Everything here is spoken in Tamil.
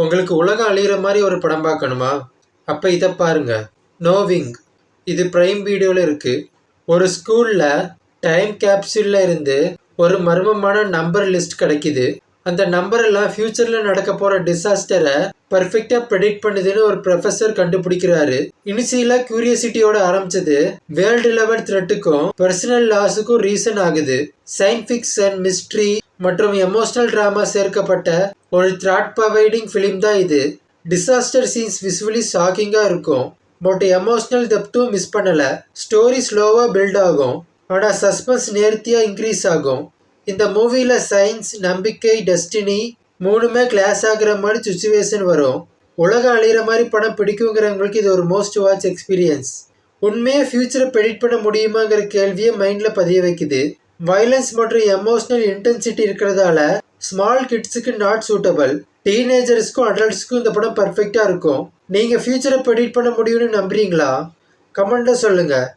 உங்களுக்கு உலகம் அழிகிற மாதிரி ஒரு படம் பார்க்கணுமா? அப்போ இதை பாருங்க. நோவிங் இது ப்ரைம் வீடியோவில் இருக்கு. ஒரு ஸ்கூலில் டைம் கேப்சூலில் இருந்து ஒரு மர்மமான நம்பர் லிஸ்ட் கிடைக்குது. அந்த நம்பர் எல்லாம் ஃபியூச்சரில் நடக்க போகிற டிசாஸ்டரை பர்ஃபெக்டாக ப்ரெடிக்ட் பண்ணுதுன்னு ஒரு ப்ரொஃபஸர் கண்டுபிடிக்கிறாரு. இனிஷியலாக கியூரியாசிட்டியோட ஆரம்பிச்சது. வேர்ல்டு லெவல் த்ரெட்டுக்கும் பர்சனல் லாஸுக்கும் ரீசன் ஆகுது. சயின்ஃபிக்ஸ் அண்ட் மிஸ்ட்ரி மற்றும் எமோஷனல் ட்ராமா சேர்க்கப்பட்ட ஒரு த்ராட் ப்ரொவைடிங் ஃபிலிம் தான் இது. டிசாஸ்டர் சீன்ஸ் விசுவலி ஷாக்கிங்காக இருக்கும். பட் எமோஷனல் டெப்த்தும் மிஸ் பண்ணலை. ஸ்டோரி ஸ்லோவாக பில்ட் ஆகும். ஆனால் சஸ்பென்ஸ் நேர்த்தியாக இன்க்ரீஸ் ஆகும். இந்த மூவியில் சயின்ஸ் நம்பிக்கை டெஸ்டினி மூணுமே கிளாஸ் ஆகுற மாதிரி சுச்சுவேஷன் வரும். உலகம் அழிகிற மாதிரி படம் பிடிக்குங்கிறவங்களுக்கு இது ஒரு மோஸ்ட் வாட்ச் எக்ஸ்பீரியன்ஸ் உண்மையாக ஃப்யூச்சரை ப்ரெடிக்ட் பண்ண முடியுமாங்கிற கேள்வியை மைண்டில் பதிய வைக்குது. வயலன்ஸ் மற்றும் எமோஷனல் இன்டென்சிட்டி இருக்கிறதால ஸ்மால் கிட்ஸுக்கு நாட் சூட்டபிள் டீனேஜர்ஸ்க்கும் அடல்ட்ஸ்க்கும் இந்த படம் பர்ஃபெக்டாக இருக்கும். நீங்கள் ஃப்யூச்சரை ப்ரெடிக்ட் பண்ண முடியும்னு நம்புறீங்களா? கமெண்ட்டில் சொல்லுங்கள்